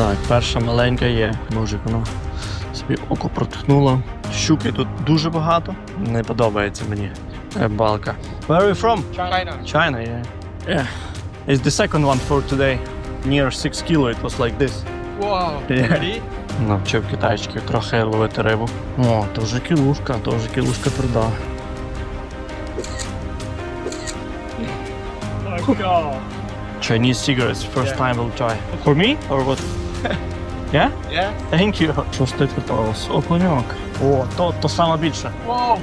Так, перша маленька є. Боже, воно собі око протихнуло. Щуки тут дуже багато. Не подобається мені. Рибалка. Where are you from? China. China, yeah. Yeah. It's the second one for today. Near 6 kilo it was like this. Wow. Yeah. Ready? Навчив китайчиків трохи ловити рибу. О, то вже кілушка, то вже кілушка тверда. Chinese cigarettes, first Yeah. time we'll try. For me or what? yeah? Yeah. Thank you. Ти питалось? Окуньок. О, то, то саме більше. Wow.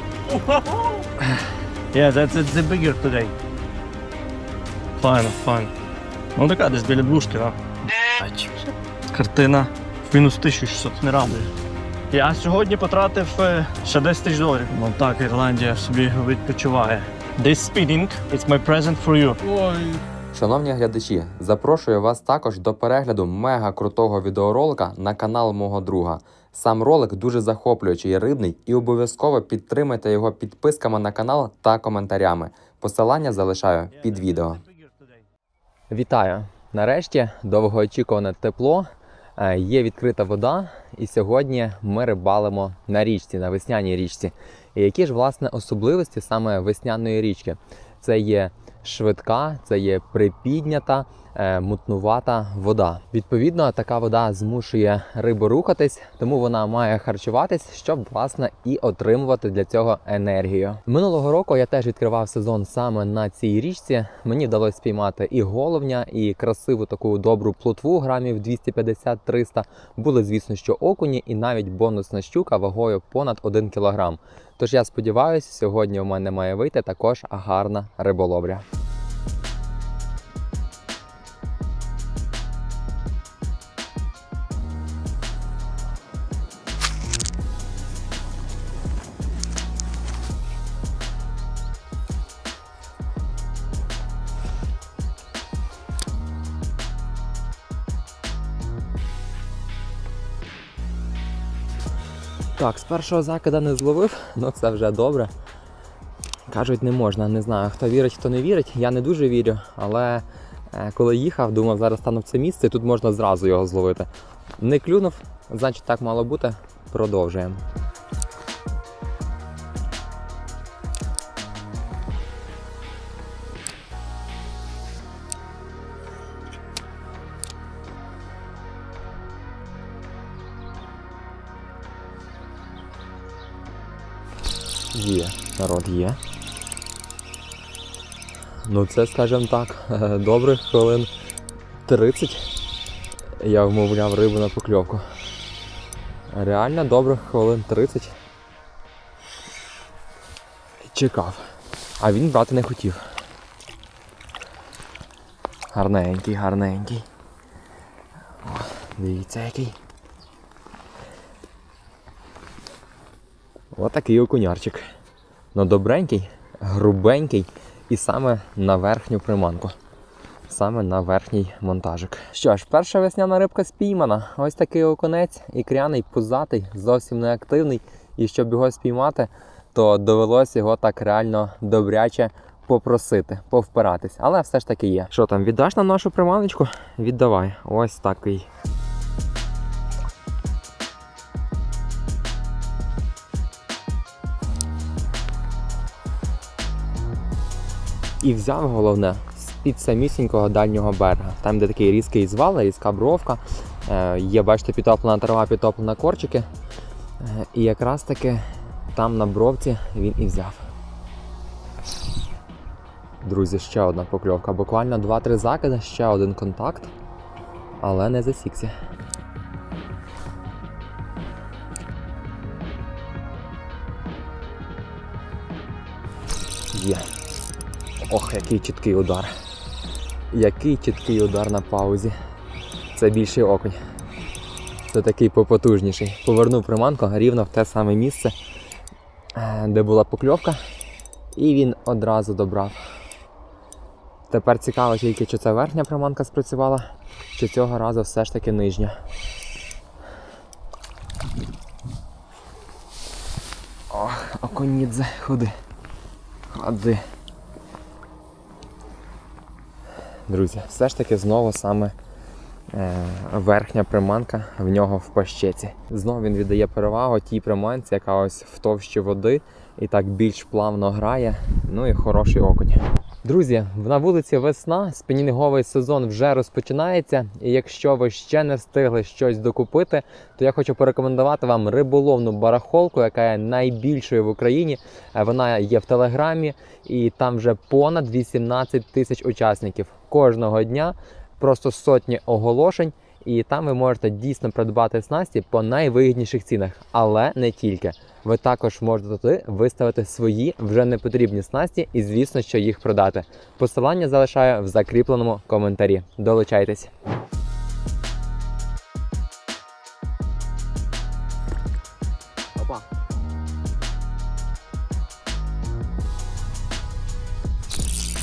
Yeah, that's, that's the bigger today. Файно, файно. Ну така десь біля двушки, так? Картина в мінус 1600 не радує. Я сьогодні потратив е, ще 10 тисяч доларів. Ну так, Ірландія собі відпочиває. This speeding is my present for you. Ой. Шановні глядачі, запрошую вас також до перегляду мега крутого відеоролика на канал мого друга. Сам ролик дуже захоплюючий рибний, і обов'язково підтримайте його підписками на канал та коментарями. Посилання залишаю під відео. Вітаю! Нарешті довгоочікуване тепло. е, Є відкрита вода, і сьогодні ми рибалимо на річці, на весняній річці. І які ж власне особливості саме весняної річки? Це є швидка, це є припіднята, мутнувата вода. Відповідно, така вода змушує рибу рухатись, тому вона має харчуватись, щоб власне і отримувати для цього енергію. Минулого року я теж відкривав сезон саме на цій річці. Мені вдалося спіймати і головня, і красиву таку добру плотву грамів 250-300. Були, звісно, що окуні, і навіть бонусна щука вагою понад 1 кілограм. Тож я сподіваюся, сьогодні у мене має вийти також гарна риболовля. Так, з першого закида не зловив, ну це вже добре. Кажуть, не можна. Не знаю, хто вірить, хто не вірить. Я не дуже вірю, але е, коли їхав, думав, зараз стану в це місце, і тут можна зразу його зловити. Не клюнув, значить так мало бути. Продовжуємо. Народ є. Ну це, скажімо так, добрих хвилин 30 я вмовляв рибу на покльовку. Реально добрих хвилин 30 чекав. А він брати не хотів. Гарненький, гарненький. О, дивіться який. Отакий окунярчик. Ну добренький, грубенький і саме на верхню приманку. Саме на верхній монтажик. Що ж, перша весняна рибка спіймана. Ось такий окунець, ікряний, пузатий, зовсім не активний. І щоб його спіймати, то довелось його так реально добряче попросити, повпиратись. Але все ж таки є. Що там, віддаш нам нашу приманочку? Віддавай. Ось такий. І взяв головне з-під самісінького дальнього берега. Там, де такий різкий звал, різка бровка. Е, є, бачите, підтоплена трава, підтоплена корчики. Е, і якраз таки там на бровці він і взяв. Друзі, ще одна покльовка. Буквально 2-3 закиди, ще один контакт, але не засікся. Є. Ох, який чіткий удар. Який чіткий удар на паузі. Це більший окунь. Це такий попотужніший. Повернув приманку рівно в те саме місце, е, де була покльовка, і він одразу добрав. Тепер цікаво тільки, чи це верхня приманка спрацювала, чи цього разу все ж таки нижня. Ох, окунідзе, ходи. Ходи. Друзі, все ж таки знову саме е, верхня приманка в нього в пащеці. Знову він віддає перевагу тій приманці, яка ось в товщі води і так більш плавно грає. Ну і хороший окунь. Друзі, на вулиці весна, спінінговий сезон вже розпочинається. І якщо ви ще не встигли щось докупити, то я хочу порекомендувати вам риболовну барахолку, яка є найбільшою в Україні. Е, Вона є в Телеграмі, і там вже понад 18 тисяч учасників кожного дня. Просто сотні оголошень. І там ви можете дійсно придбати снасті по найвигідніших цінах, але не тільки. Ви також можете туди виставити свої вже непотрібні снасті і, звісно, що їх продати. Посилання залишаю в закріпленому коментарі. Долучайтесь. Опа.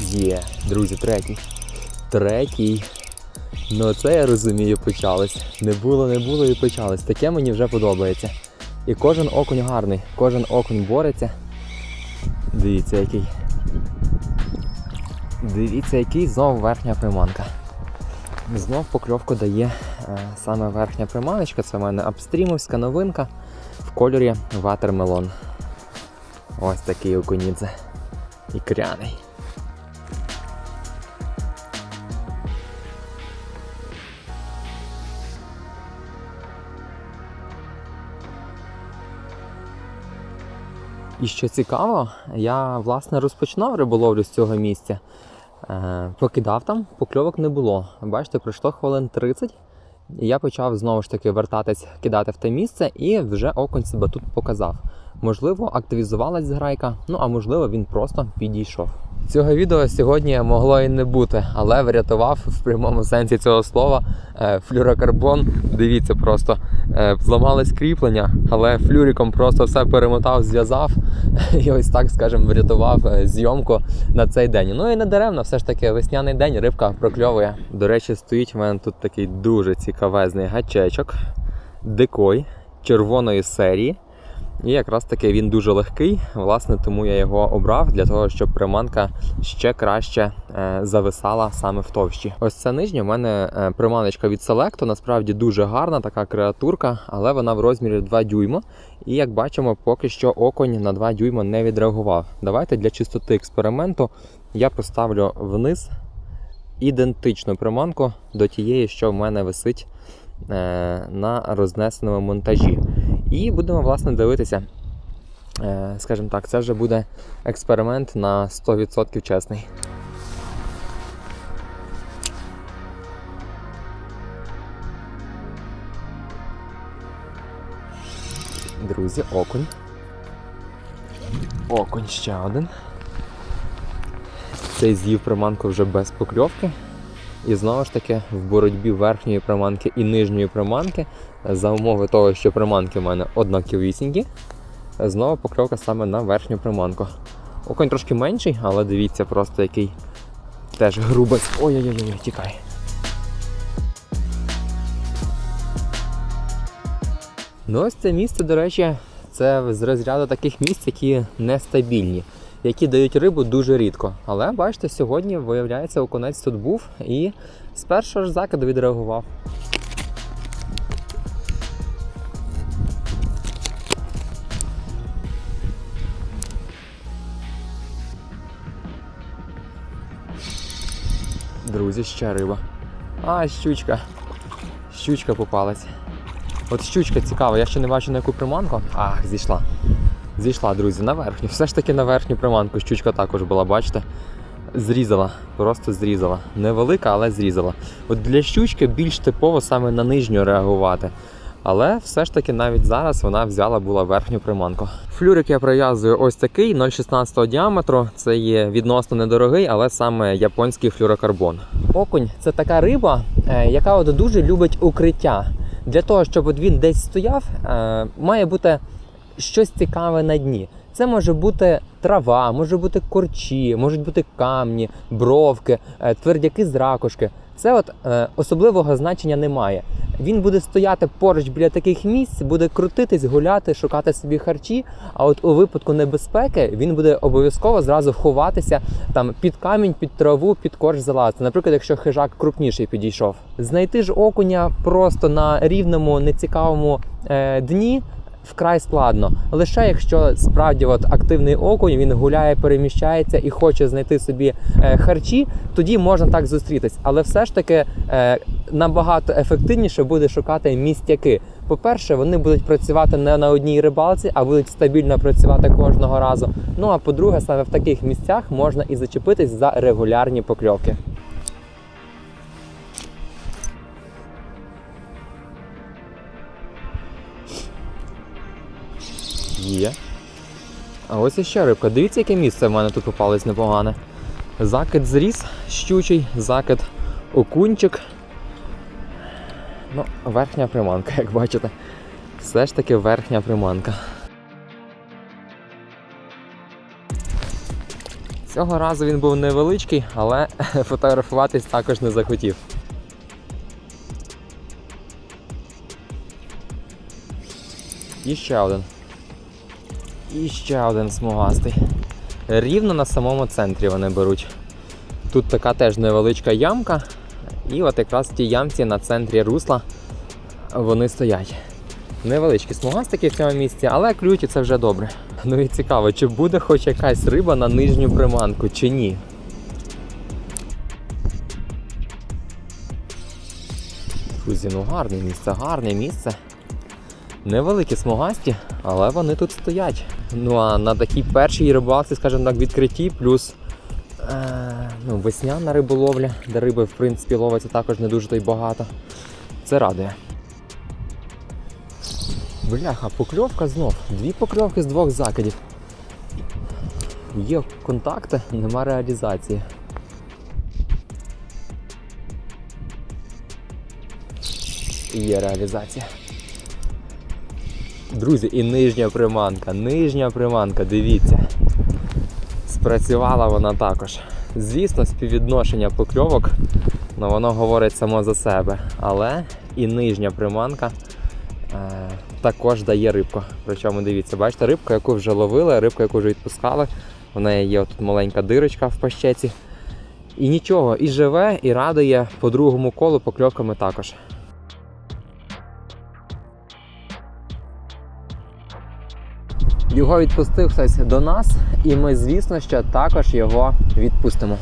Є, друзі, третій. Третій. Ну це я розумію, почалось. Не було, не було і почалось. Таке мені вже подобається. І кожен окунь гарний, кожен окунь бореться. Дивіться, який. Дивіться, який знов верхня приманка. Знов покльовку дає е, саме верхня приманочка. Це в мене апстрімовська новинка в кольорі ватермелон. Ось такий окунідзе. Ікряний. І що цікаво, я власне розпочинав риболовлю з цього місця. Е, покидав там, покльовок не було. Бачите, пройшло хвилин 30, і я почав знову ж таки вертатись, кидати в те місце, і вже окунь себе тут показав. Можливо, активізувалась зграйка, ну а можливо, він просто підійшов. Цього відео сьогодні могло і не бути, але врятував в прямому сенсі цього слова е, флюрокарбон. Дивіться, просто е, зламались кріплення, але флюриком просто все перемотав, зв'язав і ось так, скажімо, врятував е, зйомку на цей день. Ну і не даремно, все ж таки весняний день рибка прокльовує. До речі, стоїть в мене тут такий дуже цікавезний гачечок, дикой червоної серії. І якраз таки він дуже легкий, власне, тому я його обрав для того, щоб приманка ще краще е, зависала саме в товщі. Ось це нижня в мене е, приманочка від Selecto, насправді дуже гарна така креатурка, але вона в розмірі 2 дюйма. І як бачимо, поки що оконь на 2 дюйма не відреагував. Давайте для чистоти експерименту я поставлю вниз ідентичну приманку до тієї, що в мене висить е, на рознесеному монтажі. І будемо власне дивитися. Е, Скажімо так, це вже буде експеримент на 100% чесний. Друзі, окунь. Окунь ще один. Цей з'їв приманку вже без покльовки. І знову ж таки в боротьбі верхньої приманки і нижньої приманки за умови того, що приманки в мене однаковісінькі, знову покльовка саме на верхню приманку. Оконь трошки менший, але дивіться, просто який теж грубець. Ой-ой-ой, тікай. Ну ось це місце, до речі, це з розряду таких місць, які нестабільні, які дають рибу дуже рідко. Але бачите, сьогодні, виявляється, окунець тут був і з першого ж закиду відреагував. Друзі, ще риба. А, щучка. Щучка попалась. От щучка цікава, я ще не бачу на яку приманку. Ах, зійшла. Зійшла, друзі, на верхню. Все ж таки на верхню приманку. Щучка також була, бачите? Зрізала, просто зрізала. Невелика, але зрізала. От для щучки більш типово саме на нижню реагувати. Але все ж таки навіть зараз вона взяла була верхню приманку. Флюрик я прив'язую ось такий 0,16 діаметру. Це є відносно недорогий, але саме японський флюрокарбон. Окунь це така риба, е, яка от дуже любить укриття. Для того, щоб він десь стояв, е, має бути щось цікаве на дні. Це може бути трава, може бути корчі, можуть бути камні, бровки, е, твердяки з ракушки. Це от е, особливого значення немає. Він буде стояти поруч біля таких місць, буде крутитись, гуляти, шукати собі харчі. А от у випадку небезпеки він буде обов'язково зразу ховатися там під камінь, під траву, під корч залазити. Наприклад, якщо хижак крупніший підійшов, знайти ж окуня просто на рівному, нецікавому е, дні. Вкрай складно. Лише якщо справді от активний окунь, він гуляє, переміщається і хоче знайти собі е, харчі, тоді можна так зустрітись. Але все ж таки е, набагато ефективніше буде шукати містяки. По-перше, вони будуть працювати не на одній рибалці, а будуть стабільно працювати кожного разу. Ну а по-друге, саме в таких місцях можна і зачепитись за регулярні покльовки. Є. А ось іще рибка. Дивіться, яке місце в мене тут попалось непогане. Закид зріс, щучий, закид окунчик. Ну, верхня приманка, як бачите. Все ж таки верхня приманка. Цього разу він був невеличкий, але фотографуватись також не захотів. І ще один. І ще один смугастий. Рівно на самому центрі вони беруть. Тут така теж невеличка ямка, і от якраз в тій ямці на центрі русла вони стоять. Невеличкі смугастики в цьому місці, але клюють і це вже добре. Ну і цікаво, чи буде хоч якась риба на нижню приманку, чи ні. Друзі, ну гарне місце, гарне місце. Невеликі смугасті, але вони тут стоять. Ну а на такій першій рибалці, скажімо так, відкритті, плюс е, ну, весняна риболовля, де риби в принципі ловиться також не дуже то й багато. Це радує. Бляха, покльовка знов. Дві покльовки з двох закидів. Є контакти, нема реалізації. Є реалізація. Друзі, і нижня приманка, нижня приманка, дивіться. Спрацювала вона також. Звісно, співвідношення покльовок, ну воно говорить само за себе. Але і нижня приманка е, також дає рибку. Причому дивіться, бачите, рибку, яку вже ловили, рибку, яку вже відпускали. В неї є тут маленька дирочка в пащеці. І нічого, і живе, і радує по другому колу покльовками також. Його відпустив хтось до нас, і ми, звісно, що також його відпустимо.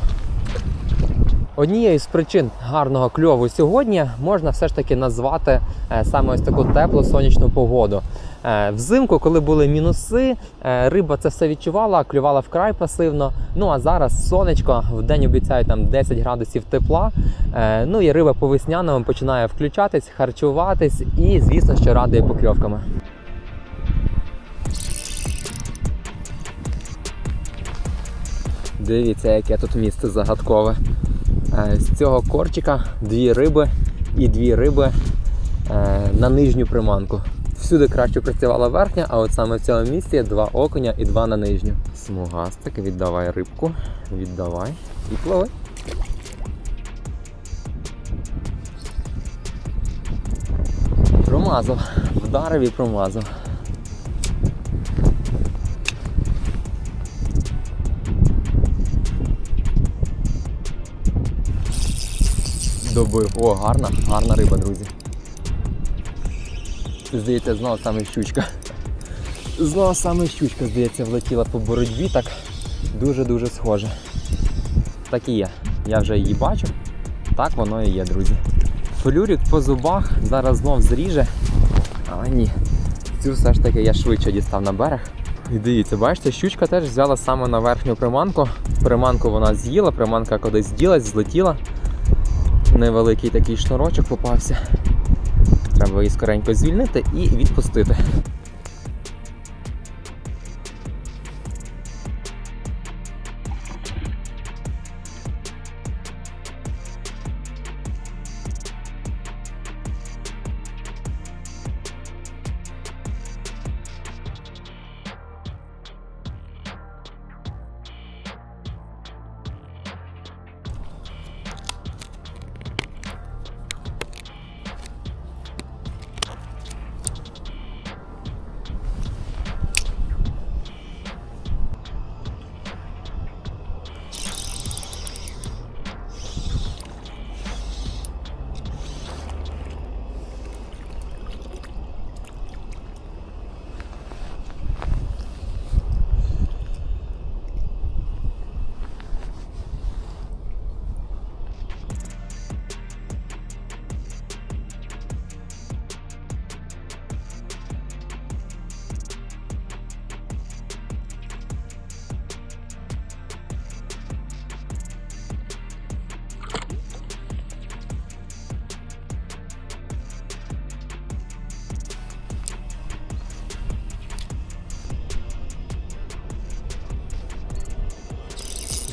Однією з причин гарного кльову сьогодні можна все ж таки назвати е, саме ось таку теплу сонячну погоду. Е, Взимку, коли були мінуси, е, риба це все відчувала, клювала вкрай пасивно. Ну а зараз сонечко, в день обіцяють там 10 градусів тепла. Ну і риба по весняному починає включатись, харчуватись і, звісно, що радує покльовками. Дивіться, яке тут місце загадкове. Е, З цього корчика дві риби і дві риби е, на нижню приманку. Всюди краще працювала верхня, а от саме в цьому місці є два окуня і два на нижню. Смугастик, віддавай рибку, віддавай і пливи. Промазав, вдарив і промазав. Добив. О, гарна, гарна риба, друзі. Здається, знову саме щучка. Знову саме щучка, здається, влетіла по боротьбі, так дуже-дуже схоже. Так і є. Я вже її бачу. Так воно і є, друзі. Флюрик по зубах зараз знов зріже. А ні. Цю все ж таки я швидше дістав на берег. І дивіться, бачите, щучка теж взяла саме на верхню приманку. Приманку вона з'їла, приманка кудись ділась, злетіла невеликий такий шнурочок попався. Треба її скоренько звільнити і відпустити.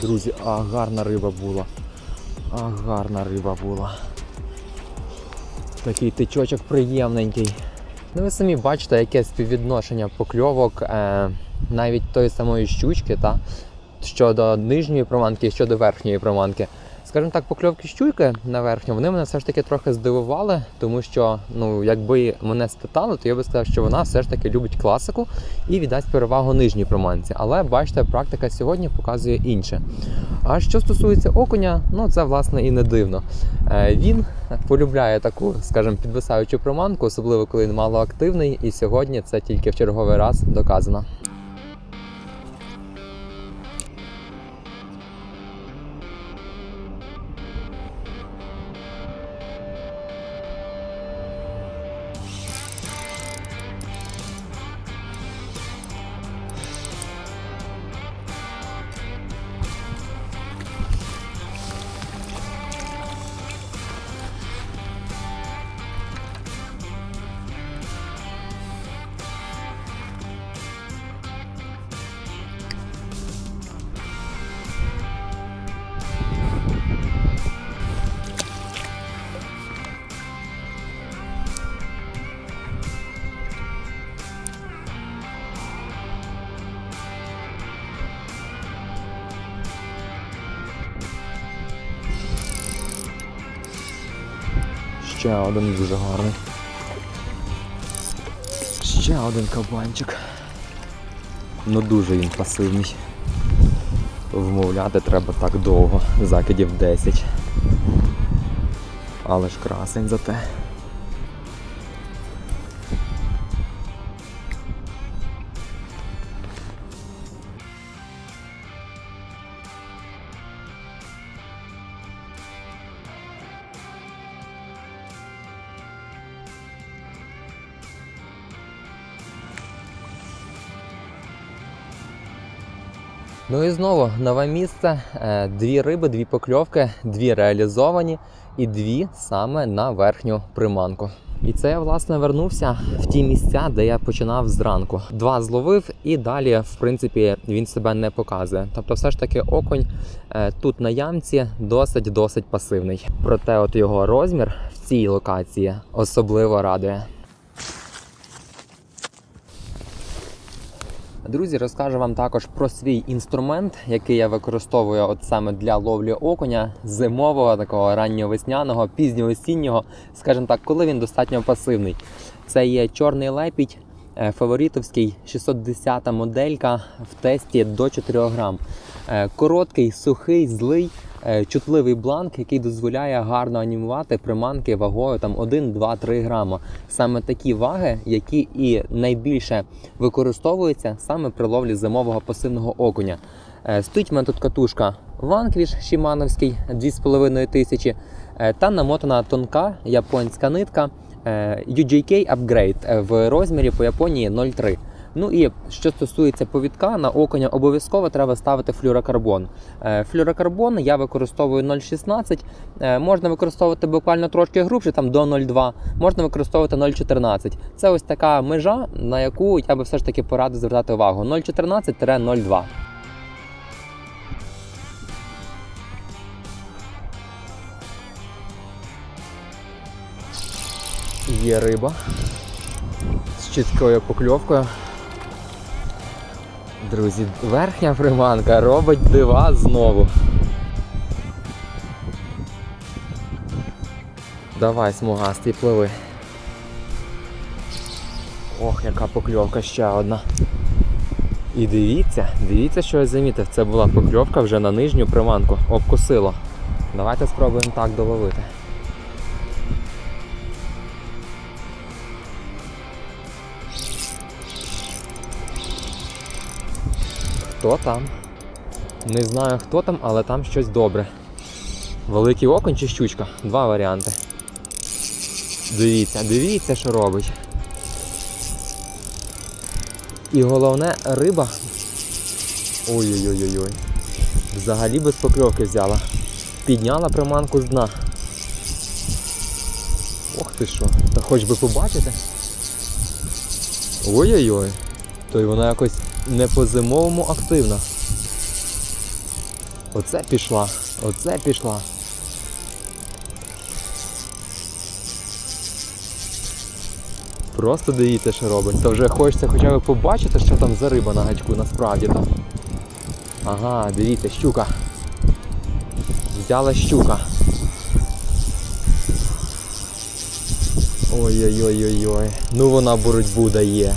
Друзі, а гарна риба була. А гарна риба була. Такий тичочок приємненький. Ну ви самі бачите, яке співвідношення покльовок е, навіть тої самої щучки, та, щодо нижньої проманки і щодо верхньої проманки. Скажімо так, покльовки щуки на верхню, вони мене все ж таки трохи здивували, тому що, ну, якби мене спитали, то я би сказав, що вона все ж таки любить класику і віддасть перевагу нижній проманці. Але бачите, практика сьогодні показує інше. А що стосується окуня, ну це власне і не дивно. Е, Він полюбляє таку, скажімо, підвисаючу проманку, особливо коли він малоактивний, і сьогодні це тільки в черговий раз доказано. Ще один дуже гарний. Ще один кабанчик. Ну дуже він пасивний. Вмовляти треба так довго, закидів 10. Але ж красень зате. Знову нове місце. Е, Дві риби, дві покльовки, дві реалізовані і дві саме на верхню приманку. І це я власне вернувся в ті місця, де я починав зранку. Два зловив, і далі, в принципі, він себе не показує. Тобто, все ж таки, окунь е, тут на ямці досить досить пасивний. Проте, от його розмір в цій локації особливо радує. Друзі, розкажу вам також про свій інструмент, який я використовую от саме для ловлі окуня зимового, такого ранньовесняного, пізньоосіннього, скажімо так, коли він достатньо пасивний. Це є чорний лепідь, е, фаворитовський 610 моделька в тесті до 4 грам. Е, Короткий, сухий, злий, чутливий бланк, який дозволяє гарно анімувати приманки вагою там 1, 2, 3 грама. Саме такі ваги, які і найбільше використовуються саме при ловлі зимового пасивного окуня. Е, Стоїть в мене тут катушка Vanquish Шімановський 2500 тисячі е, та намотана тонка японська нитка е, UJK Upgrade е, в розмірі по Японії 0,3. Ну і що стосується повідка, на окуня обов'язково треба ставити флюрокарбон. Е, Флюрокарбон я використовую 0,16, е, можна використовувати буквально трошки грубше, там до 0,2, можна використовувати 0,14. Це ось така межа, на яку я би все ж таки порадив звертати увагу. 0,14-0,2. Є риба з чіткою покльовкою. Друзі, верхня приманка робить дива знову. Давай, смугастий, пливи. Ох, яка покльовка ще одна. І дивіться, дивіться, що я замітив. Це була покльовка вже на нижню приманку. Обкусило. Давайте спробуємо так доловити. Хто там? Не знаю хто там, але там щось добре. Великий окунь чи щучка? Два варіанти. Дивіться, дивіться, що робить. І головне риба. Ой-ой-ой-ой. Взагалі без покльовки взяла. Підняла приманку з дна. Ох ти що, та хоч би побачити. Ой-ой-ой. То й вона якось не по-зимовому активна. Оце пішла. Оце пішла. Просто дивіться, що робить. То вже хочеться хоча б побачити, що там за риба на гачку насправді там. Ага, дивіться, щука. Взяла щука. Ой-ой-ой-ой-ой. Ну вона боротьбу дає.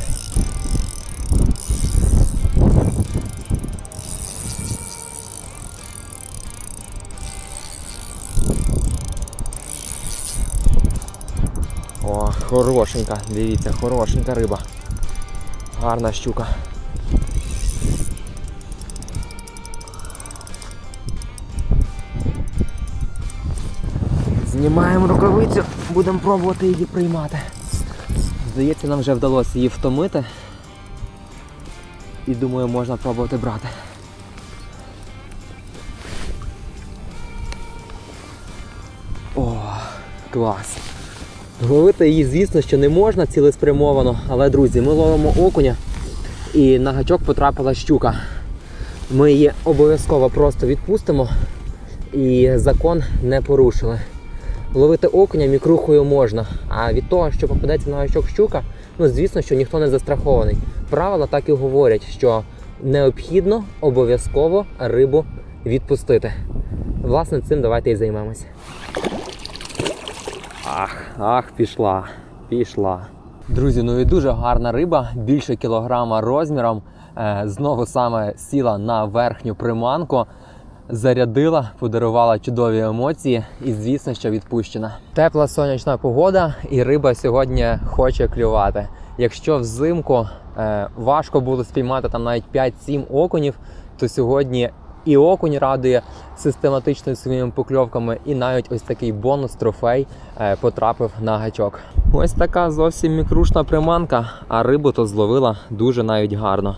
Хорошенька, дивіться, хорошенька риба. Гарна щука. Знімаємо рукавицю, будемо пробувати її приймати. Здається, нам вже вдалося її втомити. І думаю, можна пробувати брати. О, клас. Ловити її, звісно, що не можна цілеспрямовано, але, друзі, ми ловимо окуня і на гачок потрапила щука. Ми її обов'язково просто відпустимо і закон не порушили. Ловити окуня мікрухою можна, а від того, що попадеться на гачок щука, ну звісно, що ніхто не застрахований. Правила так і говорять, що необхідно обов'язково рибу відпустити. Власне, цим давайте і займемося. Ах, ах, пішла, пішла. Друзі, ну і дуже гарна риба, більше кілограма розміром. Е, знову саме сіла на верхню приманку, зарядила, подарувала чудові емоції і, звісно, що відпущена. Тепла сонячна погода, і риба сьогодні хоче клювати. Якщо взимку е, важко було спіймати там навіть 5-7 окунів, то сьогодні і окунь радує систематично своїми покльовками, і навіть ось такий бонус трофей е, потрапив на гачок. Ось така зовсім мікрушна приманка, а рибу то зловила дуже навіть гарно.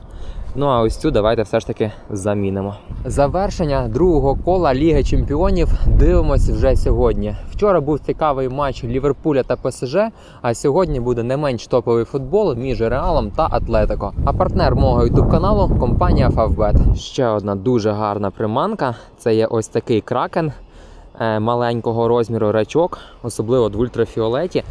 Ну а ось цю давайте все ж таки замінимо. Завершення другого кола Ліги Чемпіонів дивимось вже сьогодні. Вчора був цікавий матч Ліверпуля та ПСЖ, а сьогодні буде не менш топовий футбол між Реалом та Атлетико. А партнер мого ютуб каналу компанія Favbet. Ще одна дуже гарна приманка. Це є ось такий кракен е, маленького розміру рачок, особливо в ультрафіолеті.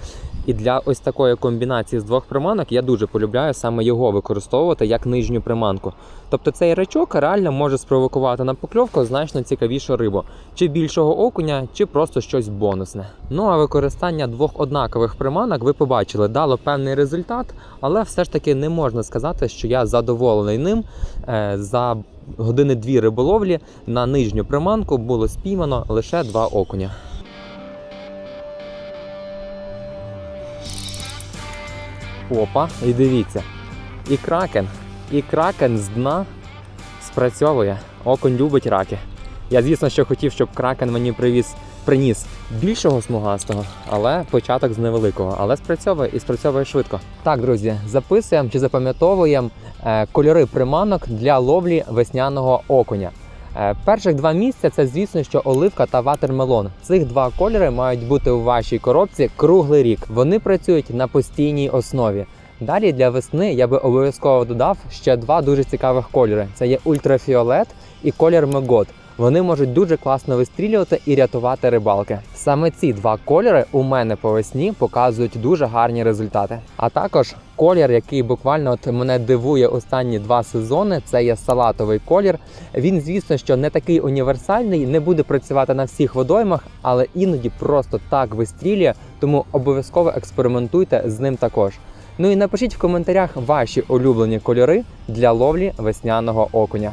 І для ось такої комбінації з двох приманок я дуже полюбляю саме його використовувати як нижню приманку. Тобто цей рачок реально може спровокувати на покльовку значно цікавішу рибу, чи більшого окуня, чи просто щось бонусне. Ну а використання двох однакових приманок ви побачили, дало певний результат, але все ж таки не можна сказати, що я задоволений ним. Е, За години дві риболовлі на нижню приманку було спіймано лише два окуня. Опа, і дивіться. І кракен. І кракен з дна спрацьовує. Окунь любить раки. Я, звісно, що хотів, щоб кракен мені привіз, приніс більшого смугастого, але початок з невеликого. Але спрацьовує і спрацьовує швидко. Так, друзі, записуємо чи запам'ятовуємо е, кольори приманок для ловлі весняного окуня. Е, Перших два місця це, звісно, що оливка та ватермелон. Цих два кольори мають бути у вашій коробці круглий рік. Вони працюють на постійній основі. Далі для весни я би обов'язково додав ще два дуже цікавих кольори: це є ультрафіолет і колір Мегот. Вони можуть дуже класно вистрілювати і рятувати рибалки. Саме ці два кольори у мене по весні показують дуже гарні результати. А також колір, який буквально от мене дивує останні два сезони, це є салатовий колір. Він, звісно, що не такий універсальний, не буде працювати на всіх водоймах, але іноді просто так вистрілює, тому обов'язково експериментуйте з ним також. Ну і напишіть в коментарях ваші улюблені кольори для ловлі весняного окуня.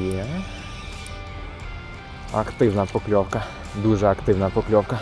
Є. Активна покльовка. Дуже активна покльовка.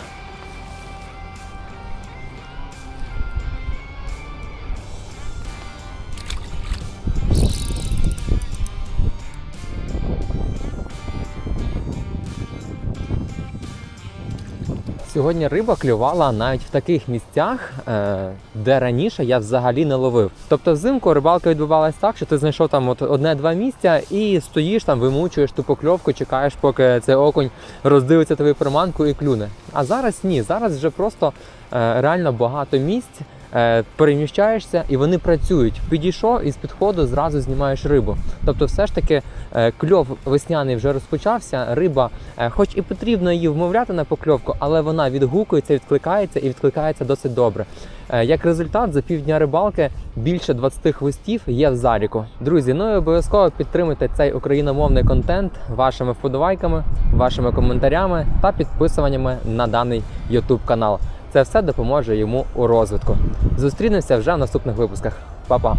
Сьогодні риба клювала навіть в таких місцях, е, де раніше я взагалі не ловив. Тобто взимку рибалка відбувалась так, що ти знайшов там одне-два місця і стоїш там, вимучуєш ту покльовку, чекаєш, поки цей окунь роздивиться твою приманку і клюне. А зараз ні, зараз вже просто е, реально багато місць. Е, Переміщаєшся і вони працюють. Підійшов і з підходу зразу знімаєш рибу. Тобто, все ж таки е, кльов весняний вже розпочався. Риба, е, хоч і потрібно її вмовляти на покльовку, але вона відгукується, відкликається і відкликається досить добре. Як результат, за півдня рибалки більше 20 хвостів є в заліку. Друзі, ну і обов'язково підтримуйте цей україномовний контент вашими вподобайками, вашими коментарями та підписуваннями на даний YouTube канал. Це все допоможе йому у розвитку. Зустрінемося вже в наступних випусках. Па-па!